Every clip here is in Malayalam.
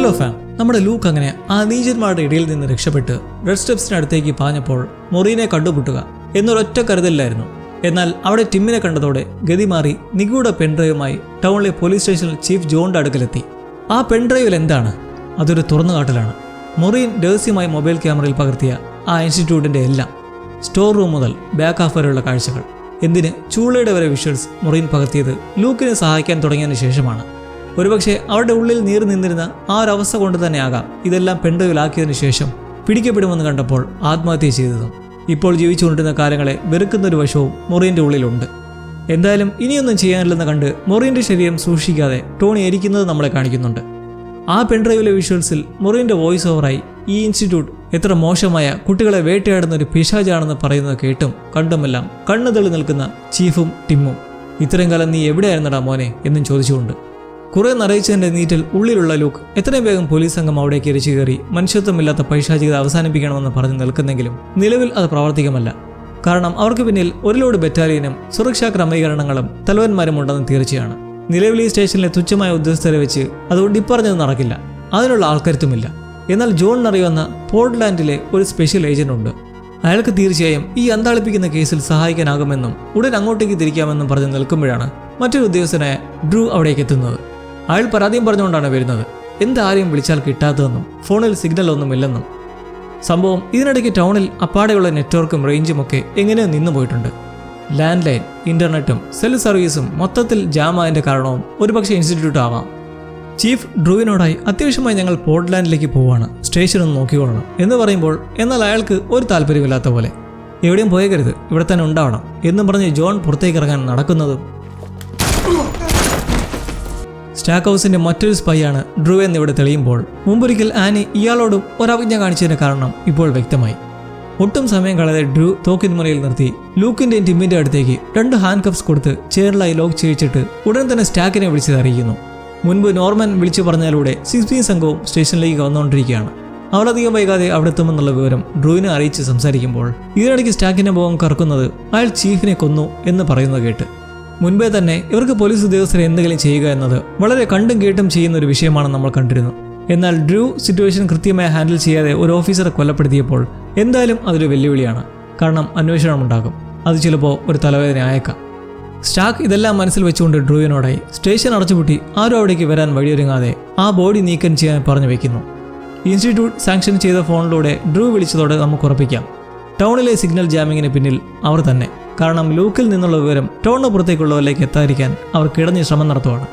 ഹലോ ഫാം നമ്മുടെ ലൂക്ക് അങ്ങനെ ആ നീചന്മാരുടെ ഇടയിൽ നിന്ന് രക്ഷപ്പെട്ട് റെഡ് സ്റ്റെപ്സിന് അടുത്തേക്ക് പാഞ്ഞപ്പോൾ മൊറീനെ കണ്ടുമുട്ടുക എന്നൊരൊറ്റ കരുതലായിരുന്നു എന്നാൽ അവിടെ ടിമ്മിനെ കണ്ടതോടെ ഗതി മാറി നിഗൂഢ പെൺഡ്രൈവുമായി ടൗണിലെ പോലീസ് സ്റ്റേഷനിൽ ചീഫ് ജോണിന്റെ അടുക്കലെത്തി. ആ പെൺഡ്രൈവിൽ എന്താണ്? അതൊരു തുറന്നുകാട്ടലാണ്. മൊറീൻ രഹസ്യമായി മൊബൈൽ ക്യാമറയിൽ പകർത്തിയ ആ ഇൻസ്റ്റിറ്റ്യൂട്ടിന്റെ എല്ലാം. സ്റ്റോർ റൂം മുതൽ ബാക്ക് ഹാഫ് വരെയുള്ള കാഴ്ചകൾ. എന്തിന് ചൂളയുടെ വരെ വിഷ്വൽസ് മൊറീൻ പകർത്തിയത് ലൂക്കിനെ സഹായിക്കാൻ തുടങ്ങിയതിന് ശേഷമാണ്. ഒരുപക്ഷെ അവരുടെ ഉള്ളിൽ നീറി നിന്നിരുന്ന ആ അവസ്ഥ കൊണ്ട് തന്നെയാകാം ഇതെല്ലാം പെൺഡ്രൈവിലാക്കിയതിനു ശേഷം പിടിക്കപ്പെടുമെന്ന് കണ്ടപ്പോൾ ആത്മഹത്യ ചെയ്തതും. ഇപ്പോൾ ജീവിച്ചുകൊണ്ടിരുന്ന കാലങ്ങളെ വെറുക്കുന്ന ഒരു വശവും മൊറീന്റെ ഉള്ളിലുണ്ട്. എന്തായാലും ഇനിയൊന്നും ചെയ്യാനില്ലെന്ന് കണ്ട് മൊറീന്റെ ശരീരം സൂക്ഷിക്കാതെ ടോണി എരിക്കുന്നത് നമ്മളെ കാണിക്കുന്നുണ്ട്. ആ പെൺഡ്രൈവിലെ വിഷ്വൽസിൽ മൊറീന്റെ വോയിസ് ഓവറായി ഈ ഇൻസ്റ്റിറ്റ്യൂട്ട് എത്ര മോശമായ കുട്ടികളെ വേട്ടയാടുന്ന ഒരു പിശാജാണെന്ന് പറയുന്നത് കേട്ടും കണ്ടുമെല്ലാം കണ്ണു നിൽക്കുന്ന ചീഫും ടിമ്മും. ഇത്രയും കാലം നീ എവിടെയായിരുന്നടാ മോനെ എന്നും ചോദിച്ചുകൊണ്ട് കുറെ നിറയിച്ചതിന്റെ നീറ്റിൽ ഉള്ളിലുള്ള ലൂക്ക് എത്രയും വേഗം പോലീസ് സംഘം അവിടേക്ക് എരിച്ചു കയറി മനുഷ്യത്വമില്ലാത്ത പൈശാചികത അവസാനിപ്പിക്കണമെന്ന് പറഞ്ഞു നിൽക്കുന്നെങ്കിലും നിലവിൽ അത് പ്രാവർത്തികമല്ല. കാരണം അവർക്ക് പിന്നിൽ ഒരു ലോഡ് ബറ്റാലിയനും സുരക്ഷാ ക്രമീകരണങ്ങളും തലവന്മാരും ഉണ്ടെന്ന് തീർച്ചയാണ്. നിലവിൽ ഈ സ്റ്റേഷനിലെ തുച്ഛമായ ഉദ്യോഗസ്ഥരെ വെച്ച് അതുകൊണ്ട് ഇപ്പറഞ്ഞത് നടക്കില്ല. അതിനുള്ള ആൾക്കരുത്തുമില്ല എന്നാൽ ജോൺ അറിയുന്ന പോർട്ട്ലാൻഡിലെ ഒരു സ്പെഷ്യൽ ഏജന്റ് ഉണ്ട് അയാൾക്ക് തീർച്ചയായും ഈ അന്താളിപ്പിക്കുന്ന കേസിൽ സഹായിക്കാനാകുമെന്നും ഉടൻ അങ്ങോട്ടേക്ക് തിരിക്കാമെന്നും പറഞ്ഞ് നിൽക്കുമ്പോഴാണ് മറ്റൊരു ഉദ്യോഗസ്ഥനായ ഡ്രൂ അവിടേക്ക് എത്തുന്നത്. അയാൾ പരാതിയും പറഞ്ഞുകൊണ്ടാണ് വരുന്നത്. എന്താരെയും വിളിച്ചാൽ കിട്ടാത്തതെന്നും ഫോണിൽ സിഗ്നൽ ഒന്നും ഇല്ലെന്നും സംഭവം ഇതിനിടയ്ക്ക് ടൗണിൽ അപ്പാടെയുള്ള നെറ്റ്വർക്കും റേഞ്ചും ഒക്കെ എങ്ങനെയോ നിന്നു പോയിട്ടുണ്ട്. ലാൻഡ് ലൈൻ ഇന്റർനെറ്റും സെൽ സർവീസും മൊത്തത്തിൽ ജാമായതിന്റെ കാരണവും ഒരുപക്ഷെ ഇൻസ്റ്റിറ്റ്യൂട്ട് ആവാം. ചീഫ് ഡ്രൂവിനോടായി അത്യാവശ്യമായി ഞങ്ങൾ പോർട്ട്ലാൻഡിലേക്ക് പോവാണ് സ്റ്റേഷൻ ഒന്ന് നോക്കിക്കൊള്ളണം എന്ന് പറയുമ്പോൾ എന്നാൽ അയാൾക്ക് ഒരു താല്പര്യമില്ലാത്ത പോലെ. എവിടെയും പോയേക്കരുത് ഇവിടെ തന്നെ ഉണ്ടാവണം എന്നും പറഞ്ഞ് ജോൺ പുറത്തേക്ക് ഇറങ്ങാൻ നടക്കുന്നതും സ്റ്റാക്ക് ഹൗസിന്റെ മറ്റൊരു സ്പൈയാണ് ഡ്രൂ എന്നിവിടെ തെളിയുമ്പോൾ. മുമ്പൊരിക്കൽ ആനി ഇയാളോടും ഒരവജ്ഞ കാണിച്ചതിന്റെ കാരണം ഇപ്പോൾ വ്യക്തമായി. ഒട്ടും സമയം കളയാതെ ഡ്രൂ തോക്കിൻ മുറിയിൽ നിർത്തി. ലൂക്കിന്റെയും ടിമ്മിന്റെ അടുത്തേക്ക് രണ്ട് ഹാൻഡ് കപ്സ് കൊടുത്ത് ചെയറിലായി ലോക്ക് ചെയ്യിച്ചിട്ട് ഉടൻ തന്നെ സ്റ്റാക്കിനെ വിളിച്ചത് അറിയിക്കുന്നു. മുൻപ് നോർമൻ വിളിച്ചു പറഞ്ഞതിലൂടെ സിസ്ബി സംഘവും സ്റ്റേഷനിലേക്ക് വന്നുകൊണ്ടിരിക്കുകയാണ്. അവളധികം വൈകാതെ അവിടെ എത്തുമെന്നുള്ള വിവരം ഡ്രൂവിനെ അറിയിച്ച് സംസാരിക്കുമ്പോൾ ഇതിനിടയ്ക്ക് സ്റ്റാക്കിന്റെ മുഖം കറക്കുന്നത് അയാൾ ചീഫിനെ കൊന്നു എന്ന് പറയുന്നത് കേട്ട് മുൻപേ തന്നെ ഇവർക്ക് പോലീസ് ഉദ്യോഗസ്ഥരെ എന്തെങ്കിലും ചെയ്യുക എന്നത് വളരെ കണ്ടും കേട്ടും ചെയ്യുന്ന ഒരു വിഷയമാണ് നമ്മൾ കണ്ടിരുന്നു എന്നാൽ ഡ്രൂ സിറ്റുവേഷൻ കൃത്യമായി ഹാൻഡിൽ ചെയ്യാതെ ഒരു ഓഫീസറെ കൊലപ്പെടുത്തിയപ്പോൾ എന്തായാലും അതൊരു വെല്ലുവിളിയാണ്. കാരണം അന്വേഷണം ഉണ്ടാകും. അത് ചിലപ്പോൾ ഒരു തലവേദന ആയേക്കാം. സ്റ്റാക്ക് ഇതെല്ലാം മനസ്സിൽ വെച്ചുകൊണ്ട് ഡ്രൂവിനോടായി സ്റ്റേഷൻ അടച്ചുപൂട്ടി ആരും അവിടേക്ക് വരാൻ വഴിയൊരുങ്ങാതെ ആ ബോഡി നീക്കം ചെയ്യാൻ പറഞ്ഞു വെക്കുന്നു. ഇൻസ്റ്റിറ്റ്യൂട്ട് സാങ്ഷൻ ചെയ്ത ഫോണിലൂടെ ഡ്രൂ വിളിച്ചതോടെ നമുക്ക് ഉറപ്പിക്കാം. ടൗണിലെ സിഗ്നൽ ജാമിങ്ങിന് പിന്നിൽ അവർ തന്നെ. കാരണം ലൂക്കിൽ നിന്നുള്ള വിവരം ടൗണിന് പുറത്തേക്കുള്ളവരിലേക്ക് എത്താതിരിക്കാൻ അവർ കിടഞ്ഞ് ശ്രമം നടത്തുവാണ്.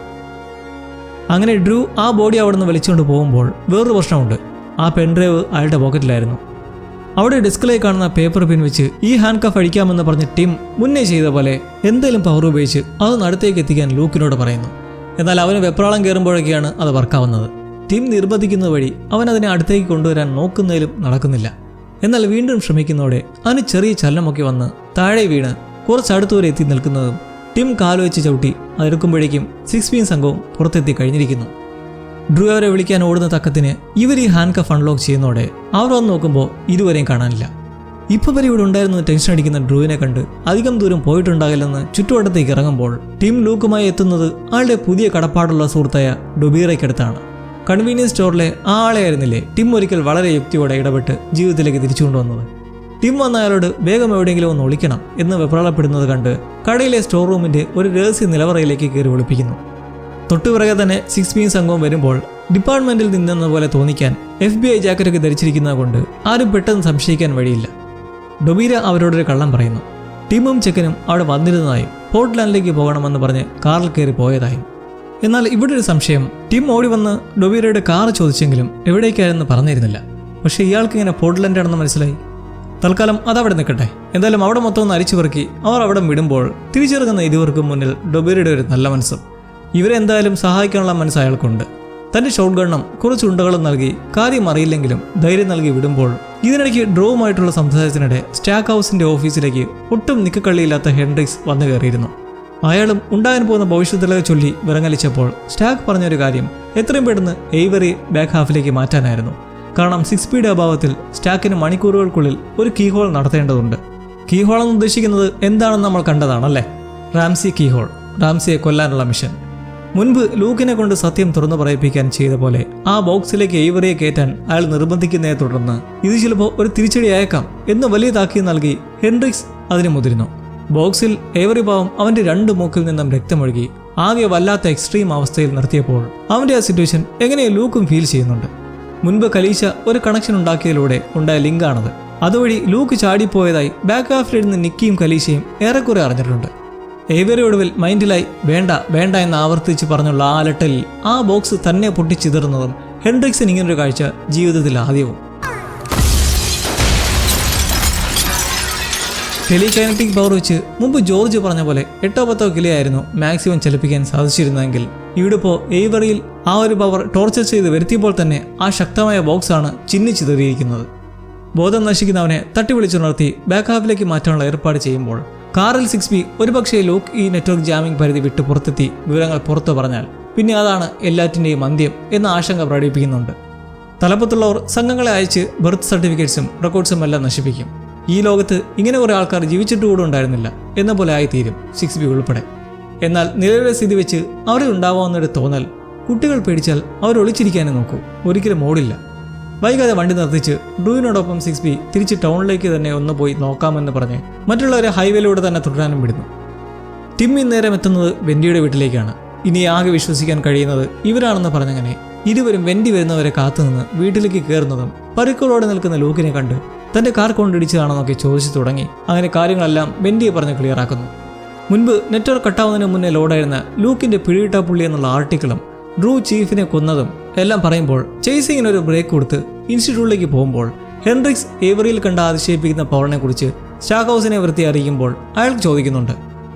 അങ്ങനെ ഡ്രൂ ആ ബോഡി അവിടെ നിന്ന് വലിച്ചുകൊണ്ട് പോകുമ്പോൾ വേറൊരു പ്രശ്നമുണ്ട്. ആ പെൻഡ്രൈവ് അയാളുടെ പോക്കറ്റിലായിരുന്നു. അവിടെ ഡിസ്കിലേക്ക് കാണുന്ന പേപ്പർ പിൻ വെച്ച് ഈ ഹാൻഡ് കഫ് അടിക്കാമെന്ന് പറഞ്ഞ ടീം മുന്നേ ചെയ്ത പോലെ എന്തെങ്കിലും പവർ ഉപയോഗിച്ച് അത് അടുത്തേക്ക് എത്തിക്കാൻ ലൂക്കിനോട് പറയുന്നു. എന്നാൽ അവന് വെപ്രാളം കയറുമ്പോഴൊക്കെയാണ് അത് വർക്കാവുന്നത്. ടീം നിർബന്ധിക്കുന്നത് വഴി അവൻ അതിനെ അടുത്തേക്ക് കൊണ്ടുവരാൻ നോക്കുന്നതിലും നടക്കുന്നില്ല. എന്നാൽ വീണ്ടും ശ്രമിക്കുന്നതോടെ അവന് ചെറിയ ചലനമൊക്കെ വന്ന് താഴെ വീണ് കുറച്ചടുത്തുവരെ എത്തി നിൽക്കുന്നതും ടിം കാലുവെച്ച് ചവിട്ടി അതെടുക്കുമ്പോഴേക്കും സിക്സ് പീൻ സംഘവും പുറത്തെത്തി കഴിഞ്ഞിരിക്കുന്നു. ഡ്രൂ അവരെ വിളിക്കാൻ ഓടുന്ന തക്കത്തിന് ഇവർ ഈ ഹാൻഡ് കഫ് അൺലോക്ക് ചെയ്യുന്നതോടെ അവർ വന്ന് നോക്കുമ്പോൾ ഇതുവരെയും കാണാനില്ല. ഇപ്പം വരെ ഇവിടെ ഉണ്ടായിരുന്ന ടെൻഷൻ അടിക്കുന്ന ഡ്രൂവിനെ കണ്ട് അധികം ദൂരം പോയിട്ടുണ്ടാകില്ലെന്ന് ചുറ്റുവട്ടത്തേക്ക് ഇറങ്ങുമ്പോൾ ടിം ലൂക്കുമായി എത്തുന്നത് ആളുടെ പുതിയ കടപ്പാടുള്ള സുഹൃത്തായ ഡൊബീറയ്ക്കടുത്താണ്. കൺവീനിയൻസ് സ്റ്റോറിലെ ആ ആളെ ടിം ഒരിക്കൽ വളരെ യുക്തിയോടെ ഇടപെട്ട് ജീവിതത്തിലേക്ക് തിരിച്ചു കൊണ്ടുവന്നത് ടിം വന്ന അയാളോട് വേഗം എവിടെയെങ്കിലും ഒന്ന് ഒളിക്കണം എന്ന് വെപ്രാളപ്പെടുന്നത് കണ്ട് കടയിലെ സ്റ്റോർ റൂമിന്റെ ഒരു രഹസ്യ നിലവറയിലേക്ക് കയറി ഒളിപ്പിക്കുന്നു. തൊട്ടുപിറകെ തന്നെ സിക്സ് മീൻ സംഘവും വരുമ്പോൾ ഡിപ്പാർട്ട്മെന്റിൽ നിന്നെന്ന പോലെ തോന്നിക്കാൻ എഫ് ബി ഐ ജാക്കറ്റൊക്കെ ധരിച്ചിരിക്കുന്നത് കൊണ്ട് ആരും പെട്ടെന്ന് സംശയിക്കാൻ വഴിയില്ല. ഡൊബീര അവരോടൊരു കള്ളം പറയുന്നു. ടീമും ചെക്കനും അവിടെ വന്നിരുന്നതായും പോർട്ട്ലാൻഡിലേക്ക് പോകണമെന്ന് പറഞ്ഞ് കാറിൽ കയറി പോയതായും. എന്നാൽ ഇവിടെ ഒരു സംശയം. ടിം ഓടി വന്ന് ഡൊബീരയുടെ കാർ ചോദിച്ചെങ്കിലും എവിടേക്കായിരുന്നു പറഞ്ഞിരുന്നില്ല. പക്ഷേ ഇയാൾക്ക് ഇങ്ങനെ പോർട്ട്ലൻഡാണെന്ന് മനസ്സിലായി. തൽക്കാലം അതവിടെ നിൽക്കട്ടെ. എന്തായാലും അവിടെ മൊത്തം ഒന്ന് അരിച്ചു പെറുക്കി അവർ അവിടെ വിടുമ്പോൾ തിരിച്ചിറങ്ങുന്ന ഇരുവർക്കും മുന്നിൽ ഡൊബീരയുടെ ഒരു നല്ല മനസ്സും. ഇവരെ എന്തായാലും സഹായിക്കാനുള്ള മനസ്സ് അയാൾക്കുണ്ട്. തന്റെ ഷോട്ട് ഗണ്ണം കുറച്ച് ഉണ്ടകളും നൽകി കാര്യം അറിയില്ലെങ്കിലും ധൈര്യം നൽകി വിടുമ്പോൾ ഇതിനിടയ്ക്ക് ഡ്രോവുമായിട്ടുള്ള സംസാരത്തിനിടെ സ്റ്റാക്ക് ഹൗസിന്റെ ഓഫീസിലേക്ക് ഒട്ടും നിക്കക്കള്ളിയില്ലാത്ത ഹെൻഡ്രിക്സ് വന്നു കയറിയിരുന്നു. അയാളും ഉണ്ടാകാൻ പോകുന്ന ഭവിഷ്യത്തിലെ ചൊല്ലി വിറങ്ങലിച്ചപ്പോൾ സ്റ്റാക്ക് പറഞ്ഞൊരു കാര്യം എത്രയും പെട്ടെന്ന് എയ്വറി ബാക്ക് ഹാഫിലേക്ക് മാറ്റാനായിരുന്നു. കാരണം സിക്സ് സ്പീഡ് അഭാവത്തിൽ സ്റ്റാക്കിന് മണിക്കൂറുകൾക്കുള്ളിൽ ഒരു കീഹോൾ നടത്തേണ്ടതുണ്ട്. കീഹോൾ എന്ന് ഉദ്ദേശിക്കുന്നത് എന്താണെന്ന് നമ്മൾ കണ്ടതാണല്ലേ? റാംസി കീഹോൾ റാംസിയെ കൊല്ലാനുള്ള മിഷൻ മുൻപ് ലൂക്കിനെ കൊണ്ട് സത്യം തുറന്നു പറയിപ്പിക്കാൻ ചെയ്ത പോലെ ആ ബോക്സിലേക്ക് എയ്വറിയെ കയറ്റാൻ അയാൾ നിർബന്ധിക്കുന്നതിനെ തുടർന്ന് ഇത് ചിലപ്പോൾ ഒരു തിരിച്ചടി അയക്കാം എന്ന് വലിയ താക്കീത് നൽകി ഹെൻറിക്സ് അതിന് മുതിരുന്നു ബോക്സിൽ ഏവറി പാവം അവന്റെ രണ്ട് മൂക്കിൽ നിന്നും രക്തമൊഴുകി ആകെ വല്ലാത്ത എക്സ്ട്രീം അവസ്ഥയിൽ നിർത്തിയപ്പോൾ അവന്റെ ആ സിറ്റുവേഷൻ എങ്ങനെ ലൂക്കും ഫീൽ ചെയ്യുന്നുണ്ട്? മുൻപ് കലീശ ഒരു കണക്ഷൻ ഉണ്ടാക്കിയതിലൂടെ ഉണ്ടായ ലിങ്കാണത് അതുവഴി ലൂക്ക് ചാടിപ്പോയതായി ബാക്ക് ഹാഫിലിരുന്ന് നിക്കിയും കലീശയും ഏറെക്കുറെ അറിഞ്ഞിട്ടുണ്ട്. ഏവരി ഒടുവിൽ മൈൻഡിലായി വേണ്ട വേണ്ട എന്ന് ആവർത്തിച്ച് പറഞ്ഞുള്ള ആ അലട്ടലിൽ ആ ബോക്സ് തന്നെ പൊട്ടിച്ചിതറുന്നതും ഹെൻഡ്രിക്സിന് ഇങ്ങനൊരു കാഴ്ച ജീവിതത്തിൽ ആദ്യവും. ടെലികൈനറ്റിക് പവർ വെച്ച് മുമ്പ് ജോർജ് പറഞ്ഞ പോലെ എട്ടോ പത്തോ കിലയായിരുന്നു മാക്സിമം ചലിപ്പിക്കാൻ സാധിച്ചിരുന്നതെങ്കിൽ ഇവിടിപ്പോ എയ്വറിയിൽ ആ ഒരു പവർ ടോർച്ചർ ചെയ്ത് വരുത്തിയപ്പോൾ തന്നെ ആ ശക്തമായ ബോക്സാണ് ചിന്നിച്ചിതറിയിരിക്കുന്നത് ബോധം നശിക്കുന്നവനെ തട്ടി വിളിച്ചുണർത്തി ബാക്ക് ഹാഫിലേക്ക് മാറ്റാനുള്ള ഏർപ്പാട് ചെയ്യുമ്പോൾ കാറിൽ സിക്സ് ബി ഒരുപക്ഷേ ലോക്ക് ഈ നെറ്റ്വർക്ക് ജാമിംഗ് പരിധി വിട്ട് പുറത്തെത്തി വിവരങ്ങൾ പുറത്തു പറഞ്ഞാൽ പിന്നെ അതാണ് എല്ലാറ്റിന്റെയും അന്ത്യം എന്ന ആശങ്ക പ്രകടിപ്പിക്കുന്നുണ്ട്. തലപ്പത്തുള്ളവർ സംഘങ്ങളെ അയച്ച് ബർത്ത് സർട്ടിഫിക്കറ്റ്സും റെക്കോർഡ്സും എല്ലാം നശിപ്പിക്കും. ഈ ലോകത്ത് ഇങ്ങനെ കുറേ ആൾക്കാർ ജീവിച്ചിട്ട് കൂടെ ഉണ്ടായിരുന്നില്ല എന്ന പോലെ ആയിത്തീരും സിക്സ് ബി ഉൾപ്പെടെ. എന്നാൽ നിലവിലെ സ്ഥിതി വെച്ച് അവരിൽ ഉണ്ടാവാമെന്നൊരു തോന്നൽ കുട്ടികൾ പേടിച്ചാൽ അവർ ഒളിച്ചിരിക്കാനേ നോക്കൂ. ഒരിക്കലും ഓടില്ല. വൈകാതെ വണ്ടി നിർത്തിച്ച് ഡ്രൂവിനോടൊപ്പം സിക്സ് ബി തിരിച്ച് ടൗണിലേക്ക് തന്നെ ഒന്ന് പോയി നോക്കാമെന്ന് പറഞ്ഞ് മറ്റുള്ളവരെ ഹൈവേയിലൂടെ തന്നെ തുടരാനും വിടുന്നു. ടിമ്മി നേരം എത്തുന്നത് വെൻഡിയുടെ വീട്ടിലേക്കാണ്. ഇനി ആകെ വിശ്വസിക്കാൻ കഴിയുന്നത് ഇവരാണെന്ന് പറഞ്ഞങ്ങനെ ഇരുവരും വെൻഡി വരുന്നവരെ കാത്തുനിന്ന് വീട്ടിലേക്ക് കയറുന്നതും പരുക്കളോടെ നിൽക്കുന്ന ലൂക്കിനെ കണ്ട് തന്റെ കാർ കൊണ്ടിടിച്ചതാണെന്നൊക്കെ ചോദിച്ചു തുടങ്ങി. അങ്ങനെ കാര്യങ്ങളെല്ലാം വെൻഡിയെ പറഞ്ഞ് ക്ലിയറാക്കുന്നു മുൻപ് നെറ്റ്വർക്ക് കട്ടാവുന്നതിന് മുന്നേ ലോഡായിരുന്ന ലൂക്കിന്റെ പിടിയിട്ട പുള്ളി എന്നുള്ള ആർട്ടിക്കിളും ഡ്രൂ ചീഫിനെ കൊന്നതും എല്ലാം പറയുമ്പോൾ ചേസിങ്ങിന് ഒരു ബ്രേക്ക് കൊടുത്ത് ഇൻസ്റ്റിറ്റ്യൂട്ടിലേക്ക് പോകുമ്പോൾ ഹെൻറിക്സ് ഏവറിയിൽ കണ്ട അതിശയിപ്പിക്കുന്ന പവറിനെ കുറിച്ച് സ്റ്റാക്ക് ഹൗസിനെ വൃത്തി അറിയിക്കുമ്പോൾ അയാൾക്ക് ചോദിക്കുന്നുണ്ട്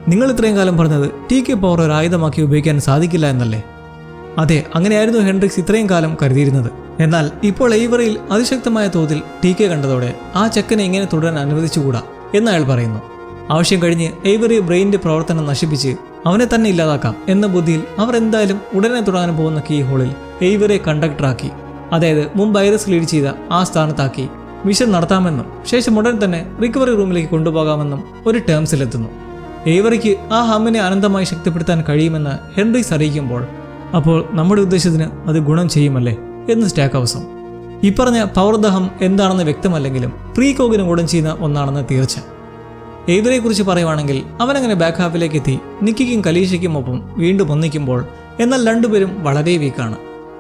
നിങ്ങൾ ഇത്രയും കാലം പറഞ്ഞത് ടി കെ പവർ ഒരു ആയുധമാക്കി ഉപയോഗിക്കാൻ സാധിക്കില്ല എന്നല്ലേ? അതെ അങ്ങനെയായിരുന്നു ഹെൻഡ്രിക്സ് ഇത്രയും കാലം കരുതിയിരുന്നത്. എന്നാൽ ഇപ്പോൾ എയ്വറിയിൽ അതിശക്തമായ തോതിൽ ടി കെ കണ്ടതോടെ ആ ചെക്കനെ ഇങ്ങനെ തുടരാൻ അനുവദിച്ചുകൂടാ അയാൾ പറയുന്നു. ആവശ്യം കഴിഞ്ഞ് ഐവറി ബ്രെയിനിന്റെ പ്രവർത്തനം നശിപ്പിച്ച് അവനെ തന്നെ ഇല്ലാതാക്കാം എന്ന ബുദ്ധിയിൽ അവർ എന്തായാലും ഉടനെ തുടങ്ങാൻ പോകുന്ന കീ ഹോളിൽ ഐവറെ കണ്ടക്ടറാക്കി അതായത് മുമ്പ് വൈറസ് ലീഡ് ചെയ്ത ആ സ്ഥാനത്താക്കി മിഷൻ നടത്താമെന്നും ശേഷം ഉടൻ തന്നെ റിക്കവറി റൂമിലേക്ക് കൊണ്ടുപോകാമെന്നും ഒരു ടേംസിലെത്തുന്നു. ഏവറിക്ക് ആ ഹമ്മിനെ അനന്തമായി ശക്തിപ്പെടുത്താൻ കഴിയുമെന്ന് ഹെൻറിസ് അറിയിക്കുമ്പോൾ അപ്പോൾ നമ്മുടെ ഉദ്ദേശത്തിന് അത് ഗുണം ചെയ്യുമല്ലേ എന്ന് സ്റ്റാക്ക് ഹൗസും ഇപ്പറഞ്ഞ പൗർദഹം എന്താണെന്ന് വ്യക്തമല്ലെങ്കിലും പ്രീ കോഗിന് ഗുണം ചെയ്യുന്ന ഒന്നാണെന്ന് തീർച്ച. ഏവരെക്കുറിച്ച് പറയുവാണെങ്കിൽ അവനങ്ങനെ ബാക്ക് ഹാഫിലേക്ക് എത്തി നിക്കിക്കും കലീഷയ്ക്കും ഒപ്പം വീണ്ടും ഒന്നിക്കുമ്പോൾ എന്നാൽ രണ്ടുപേരും വളരെ വീക്കാണ്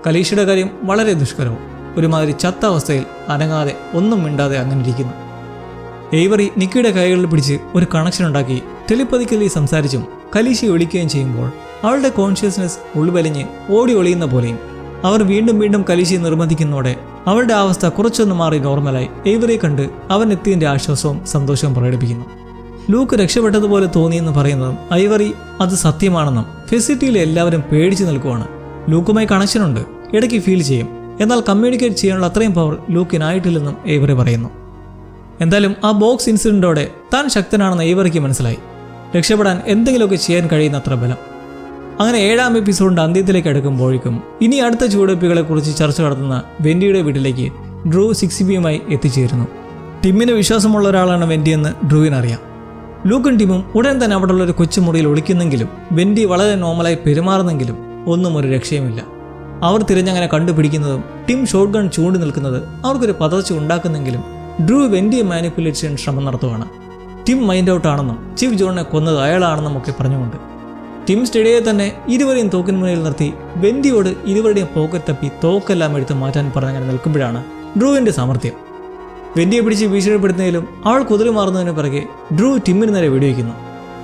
കലീഷയുടെ കാര്യം വളരെ ദുഷ്കരവും ഒരുമാതിരി ചത്ത അവസ്ഥയിൽ അനങ്ങാതെ ഒന്നും മിണ്ടാതെ അങ്ങനെ ഇരിക്കുന്നു. എയ്വറി നിക്കിയുടെ കൈകളിൽ പിടിച്ച് ഒരു കണക്ഷൻ ഉണ്ടാക്കി ടെലിപ്പതിക്കലി സംസാരിച്ചും കലീശയെ വിളിക്കുകയും ചെയ്യുമ്പോൾ അവളുടെ കോൺഷ്യസ്നെസ് ഉൾവലിഞ്ഞ് ഓടി ഒളിയുന്ന പോലെയും അവർ വീണ്ടും വീണ്ടും കലിശി നിർബന്ധിക്കുന്നതോടെ അവളുടെ അവസ്ഥ കുറച്ചൊന്ന് മാറി നോർമലായി. എവറെ കണ്ട് അവൻ എത്തിയതിന്റെ ആശ്വാസവും സന്തോഷവും പ്രകടിപ്പിക്കുന്നു. ലൂക്ക് രക്ഷപ്പെട്ടതുപോലെ തോന്നിയെന്ന് പറയുന്നതും ഐവറി അത് സത്യമാണെന്നും ഫെസിലിറ്റിയിലെ എല്ലാവരും പേടിച്ചു നിൽക്കുവാണ്. ലൂക്കുമായി കണക്ഷനുണ്ട് ഇടയ്ക്ക് ഫീൽ ചെയ്യും. എന്നാൽ കമ്മ്യൂണിക്കേറ്റ് ചെയ്യാനുള്ള അത്രയും പവർ ലൂക്കിനായിട്ടില്ലെന്നും ഐവറി പറയുന്നു. എന്തായാലും ആ ബോക്സ് ഇൻസിഡന്റോടെ താൻ ശക്തനാണെന്ന് ഐവറിക്ക് മനസ്സിലായി. രക്ഷപ്പെടാൻ എന്തെങ്കിലുമൊക്കെ ചെയ്യാൻ കഴിയുന്ന അത്ര ബലം. അങ്ങനെ ഏഴാം എപ്പിസോഡിന്റെ അന്ത്യത്തിലേക്ക് അടുക്കുമ്പോഴേക്കും ഇനി അടുത്ത ചുവടുവെപ്പുകളെ കുറിച്ച് ചർച്ച നടത്തുന്ന വെൻഡിയുടെ വീട്ടിലേക്ക് ഡ്രൂ സിക്സ് ബിയുമായി എത്തിച്ചേരുന്നു. ടിമ്മിന് വിശ്വാസമുള്ള ഒരാളാണ് വെൻഡി ഡ്രൂവിനറിയാം ലൂക്കും ടിമും ഉടൻ തന്നെ അവിടെയുള്ള ഒരു കൊച്ചുമുറിയിൽ ഒളിക്കുന്നെങ്കിലും വെൻഡി വളരെ നോർമലായി പെരുമാറുന്നെങ്കിലും ഒന്നും ഒരു രക്ഷയുമില്ല. അവർ തിരഞ്ഞങ്ങനെ കണ്ടുപിടിക്കുന്നതും ടിം ഷോട്ട് ഗൺ ചൂണ്ടി നിൽക്കുന്നത് അവർക്കൊരു പതർച്ച ഉണ്ടാക്കുന്നെങ്കിലും ഡ്രൂ വെൻഡിയെ മാനിപ്പുലേറ്റ് ചെയ്യാൻ ശ്രമം നടത്തുവാണ്. ടിം മൈൻഡ് ഔട്ട് ആണെന്നും ചീഫ് ജോണിനെ കൊന്നത് അയാളാണെന്നും ഒക്കെ പറഞ്ഞുകൊണ്ട് ടിം സ്റ്റഡിയെ തന്നെ ഇരുവരെയും തോക്കിന് മുന്നിൽ നിർത്തി വെന്തിയോട് ഇരുവരുടെയും പോക്കറ്റ് തപ്പി തോക്കെല്ലാം എടുത്ത് മാറ്റാൻ പറഞ്ഞങ്ങനെ നിൽക്കുമ്പോഴാണ് ഡ്രൂവിന്റെ സാമർഥ്യം. വെന്തിയെ പിടിച്ച് ഭീഷണിപ്പെടുത്തുന്നതിലും അവൾ കുതിരി മാറുന്നതിന് പിറകെ ഡ്രൂ ടിമ്മിന് നേരെ വെടിവെക്കുന്നു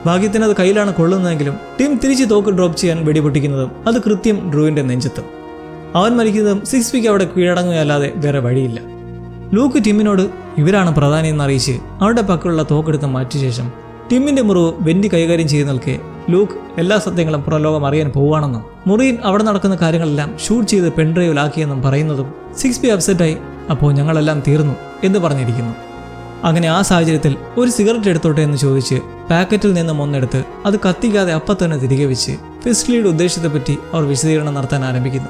ഭാഗ്യത്തിന് അത് കയ്യിലാണ് കൊള്ളുന്നതെങ്കിലും ടിം തിരിച്ച് തോക്ക് ഡ്രോപ്പ് ചെയ്യാൻ വെടിപൊട്ടിക്കുന്നതും അത് കൃത്യം ഡ്രൂവിന്റെ നെഞ്ചത്തും. അവൻ മരിക്കുന്നതും സിക്സ് പിക്ക് അവിടെ കീഴടങ്ങുകയല്ലാതെ വേറെ വഴിയില്ല. ലൂക്ക് ടിമ്മിനോട് ഇവരാണ് പ്രധാനി എന്ന് അറിയിച്ച് അവരുടെ പക്കലുള്ള തോക്കെടുത്ത് മാറ്റിയ ശേഷം ടിമ്മിന്റെ മുറിവ് വെന്റി കൈകാര്യം ചെയ്ത് നിൽക്കെ ലൂക്ക് എല്ലാ സത്യങ്ങളും പുറലോകം അറിയാൻ പോവുകയാണെന്നും മുറിയിൻ അവിടെ നടക്കുന്ന കാര്യങ്ങളെല്ലാം ഷൂട്ട് ചെയ്ത് പെൺഡ്രൈവിലാക്കിയെന്നും പറയുന്നതും സിക്സ് പി അപ്സെറ്റായി അപ്പോൾ ഞങ്ങളെല്ലാം തീർന്നു എന്ന് പറഞ്ഞിരിക്കുന്നു. അങ്ങനെ ആ സാഹചര്യത്തിൽ ഒരു സിഗരറ്റ് എടുത്തോട്ടെ എന്ന് ചോദിച്ച് പാക്കറ്റിൽ നിന്നും ഒന്നെടുത്ത് അത് കത്തിക്കാതെ അപ്പത്തന്നെ തിരികെ വെച്ച് ഫിസ്ലിയുടെ ഉദ്ദേശത്തെ പറ്റി അവർ വിശദീകരണം നടത്താൻ ആരംഭിക്കുന്നു.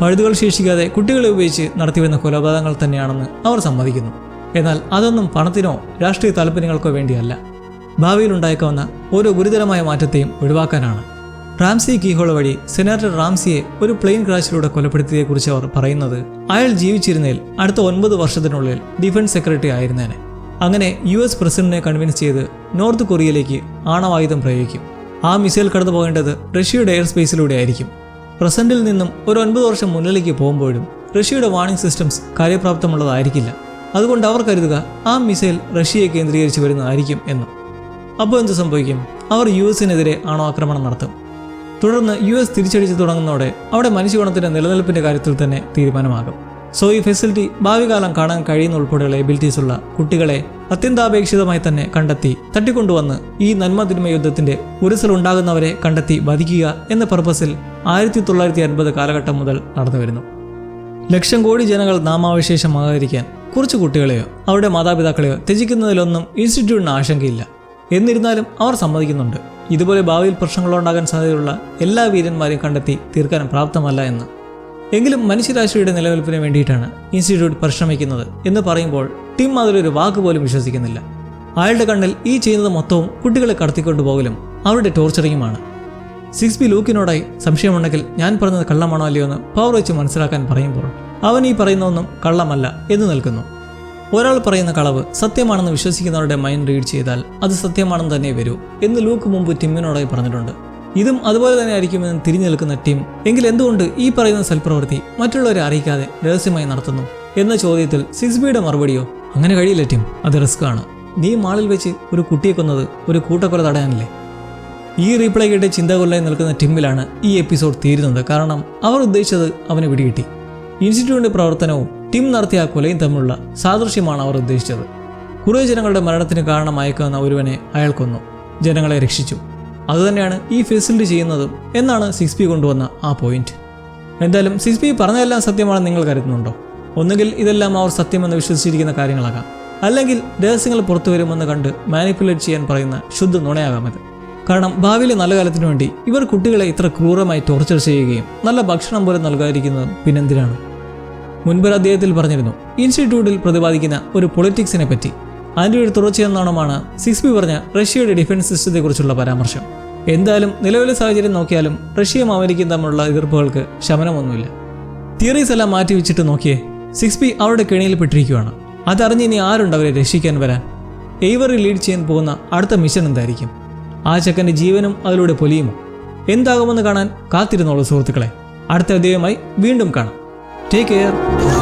പഴുതുകൾ ശേഷിക്കാതെ കുട്ടികളെ ഉപയോഗിച്ച് നടത്തിവരുന്ന കൊലപാതകങ്ങൾ തന്നെയാണെന്ന് അവർ സമ്മതിക്കുന്നു. എന്നാൽ അതൊന്നും പണത്തിനോ രാഷ്ട്രീയ താല്പര്യങ്ങൾക്കോ വേണ്ടിയല്ല. ഭാവിയിൽ ഉണ്ടായേക്കാവുന്ന ഓരോ ഗുരുതരമായ മാറ്റത്തെയും ഒഴിവാക്കാനാണ്. റാംസി കീഹോൾ വഴി സെനാറ്റർ റാംസിയെ ഒരു പ്ലെയിൻ ക്രാഷിലൂടെ കൊലപ്പെടുത്തിയതിനെക്കുറിച്ച് അവർ പറയുന്നത് അയാൾ ജീവിച്ചിരുന്നതിൽ അടുത്ത ഒൻപത് വർഷത്തിനുള്ളിൽ ഡിഫൻസ് സെക്രട്ടറി ആയിരുന്നേനെ. അങ്ങനെ യു എസ് പ്രസിഡന്റിനെ കൺവിൻസ് ചെയ്ത് നോർത്ത് കൊറിയയിലേക്ക് ആണവായുധം പ്രയോഗിക്കും. ആ മിസൈൽ കടന്നു പോകേണ്ടത് റഷ്യയുടെ എയർ സ്പേസിലൂടെ ആയിരിക്കും. പ്രസന്റിൽ നിന്നും ഒരു ഒൻപത് വർഷം മുന്നിലേക്ക് പോകുമ്പോഴും റഷ്യയുടെ വാണിംഗ് സിസ്റ്റംസ് കാര്യപ്രാപ്തമുള്ളതായിരിക്കില്ല. അതുകൊണ്ട് അവർ കരുതുക ആ മിസൈൽ റഷ്യയെ കേന്ദ്രീകരിച്ച് വരുന്നതായിരിക്കും എന്നും. അപ്പോൾ എന്ത് സംഭവിക്കും? അവർ യു എസിനെതിരെ ആണോ ആക്രമണം നടത്തും. തുടർന്ന് യു എസ് തിരിച്ചടിച്ചു തുടങ്ങുന്നതോടെ അവിടെ മനുഷ്യഗുണത്തിന്റെ നിലനിൽപ്പിന്റെ കാര്യത്തിൽ തന്നെ തീരുമാനമാകും. സോ ഈ ഫെസിലിറ്റി ഭാവി കാലം കാണാൻ കഴിയുന്ന ഉൾപ്പെടെയുള്ള എബിലിറ്റീസ് ഉള്ള കുട്ടികളെ അത്യന്താപേക്ഷിതമായി തന്നെ കണ്ടെത്തി തട്ടിക്കൊണ്ടുവന്ന് ഈ നന്മതിന്മ യുദ്ധത്തിന്റെ ഉരുസലുണ്ടാകുന്നവരെ കണ്ടെത്തി വധിക്കുക എന്ന പർപ്പസിൽ ആയിരത്തി തൊള്ളായിരത്തി അൻപത് കാലഘട്ടം മുതൽ നടന്നു വരുന്നു. ലക്ഷം കോടി ജനങ്ങൾ നാമാവശേഷമാകാതിരിക്കാൻ കുറച്ച് കുട്ടികളെയോ അവരുടെ മാതാപിതാക്കളെയോ ത്യജിക്കുന്നതിലൊന്നും ഇൻസ്റ്റിറ്റ്യൂട്ടിന് ആശങ്കയില്ല. എന്നിരുന്നാലും അവർ സമ്മതിക്കുന്നുണ്ട്. ഇതുപോലെ ഭാവിയിൽ പ്രശ്നങ്ങളുണ്ടാകാൻ സാധ്യതയുള്ള എല്ലാ വീരന്മാരെയും കണ്ടെത്തി തീർക്കാൻ പ്രാപ്തമല്ല എന്ന്. എങ്കിലും മനുഷ്യരാശിയുടെ നിലനിൽപ്പിന് വേണ്ടിയിട്ടാണ് ഇൻസ്റ്റിറ്റ്യൂട്ട് പരിശ്രമിക്കുന്നത് എന്ന് പറയുമ്പോൾ ടിം അതിലൊരു വാക്ക് പോലും വിശ്വസിക്കുന്നില്ല. അയാളുടെ കണ്ണിൽ ഈ ചെയ്യുന്നത് മൊത്തവും കുട്ടികളെ കടത്തിക്കൊണ്ടുപോകലും അവരുടെ ടോർച്ചറിങ്ങുമാണ്. സിക്സ് ബി ലൂക്കിനോടായി സംശയമുണ്ടെങ്കിൽ ഞാൻ പറഞ്ഞത് കള്ളമാണോ അല്ലയോ എന്ന് പവർ വെച്ച് മനസ്സിലാക്കാൻ പറയുമ്പോൾ അവൻ ഈ പറയുന്ന ഒന്നും കള്ളമല്ല എന്ന് നിൽക്കുന്നു. ഒരാൾ പറയുന്ന കളവ് സത്യമാണെന്ന് വിശ്വസിക്കുന്നവരുടെ മൈൻഡ് റീഡ് ചെയ്താൽ അത് സത്യമാണെന്ന് തന്നെ വരൂ എന്ന് ലൂക്ക് മുമ്പ് ടിമ്മിനോടായി പറഞ്ഞിട്ടുണ്ട്. ഇതും അതുപോലെ തന്നെ ആയിരിക്കുമെന്ന് തിരിഞ്ഞു നിൽക്കുന്ന ടീം എങ്കിൽ എന്തുകൊണ്ട് ഈ പറയുന്ന സൽപ്രവൃത്തി മറ്റുള്ളവരെ അറിയിക്കാതെ രഹസ്യമായി നടത്തുന്നു? എന്ന ചോദ്യത്തിൽ സിക്സ് ബിയുടെ മറുപടിയോ അങ്ങനെ കഴിയില്ല ടീം അത് റിസ്ക് ആണ്. നീ മാളിൽ വെച്ച് ഒരു കുട്ടിയെ കൊന്നത് ഒരു കൂട്ടക്കൊല തടയാനല്ലേ? ഈ റീപ്ലൈ കേട്ട് ചിന്തകൊല്ലായി നിൽക്കുന്ന ടിമ്മിലാണ് ഈ എപ്പിസോഡ് തീരുന്നത്. കാരണം അവർ ഉദ്ദേശിച്ചത് അവന് പിടികിട്ടി. ഇൻസ്റ്റിറ്റ്യൂട്ടിന്റെ പ്രവർത്തനവും ടിം നടത്തിയ കൊലയും തമ്മിലുള്ള സാദൃശ്യമാണ് അവർ ഉദ്ദേശിച്ചത്. കുറേ ജനങ്ങളുടെ മരണത്തിന് കാരണമായേക്കാവുന്ന ഒരുവനെ അയാൾ കൊന്നു. ജനങ്ങളെ രക്ഷിച്ചു. അതുതന്നെയാണ് ഈ ഫെസിലിറ്റി ചെയ്യുന്നതും എന്നാണ് സിക്സ് പി കൊണ്ടുവന്ന ആ പോയിന്റ്. എന്തായാലും സിക്സ് പി പറഞ്ഞതെല്ലാം സത്യമാണെന്ന് നിങ്ങൾ കരുതുന്നുണ്ടോ? ഒന്നുകിൽ ഇതെല്ലാം അവർ സത്യമെന്ന് വിശ്വസിച്ചിരിക്കുന്ന കാര്യങ്ങളാകാം. അല്ലെങ്കിൽ രഹസ്യങ്ങൾ പുറത്തു വരുമെന്ന് കണ്ട് മാനിപ്പുലേറ്റ് ചെയ്യാൻ പറയുന്ന ശുദ്ധ നുണയാകാം ഇത് കാരണം ഭാവിയിലെ നല്ല കാലത്തിനു വേണ്ടി ഇവർ കുട്ടികളെ ഇത്ര ക്രൂരമായി ടോർച്ചർ ചെയ്യുകയും നല്ല ഭക്ഷണം പോലും നൽകാതിരിക്കുന്നതും പിന്നെന്തിനാണ്? മുൻപൊരു അദ്ദേഹത്തിൽ പറഞ്ഞിരുന്നു ഇൻസ്റ്റിറ്റ്യൂട്ടിൽ പ്രതിപാദിക്കുന്ന ഒരു പൊളിറ്റിക്സിനെ പറ്റി. അതിന്റെ ഒരു തുടർച്ചയെന്നോണമാണ് സിക്സ് ബി പറഞ്ഞ റഷ്യയുടെ ഡിഫൻസ് സിസ്റ്റത്തെക്കുറിച്ചുള്ള പരാമർശം. എന്തായാലും നിലവിലെ സാഹചര്യം നോക്കിയാലും റഷ്യയും അമേരിക്കയും തമ്മിലുള്ള എതിർപ്പുകൾക്ക് ശമനമൊന്നുമില്ല. തിയറീസ് എല്ലാം മാറ്റി വെച്ചിട്ട് നോക്കിയേ സിക്സ് ബി അവരുടെ കെണിയിൽ പെട്ടിരിക്കുകയാണ്. അതറിഞ്ഞ് ഇനി ആരുണ്ട് അവരെ രക്ഷിക്കാൻ വരാൻ? എയ്വറി ലീഡ് ചെയ്യാൻ പോകുന്ന അടുത്ത മിഷൻ എന്തായിരിക്കും? ആ ചെക്കന്റെ ജീവനും അതിലൂടെ പൊലിയുമോ? എന്താകുമെന്ന് കാണാൻ കാത്തിരുന്നോളൂ സുഹൃത്തുക്കളെ. അടുത്ത അധ്യായമായി വീണ്ടും കാണാം. Take care.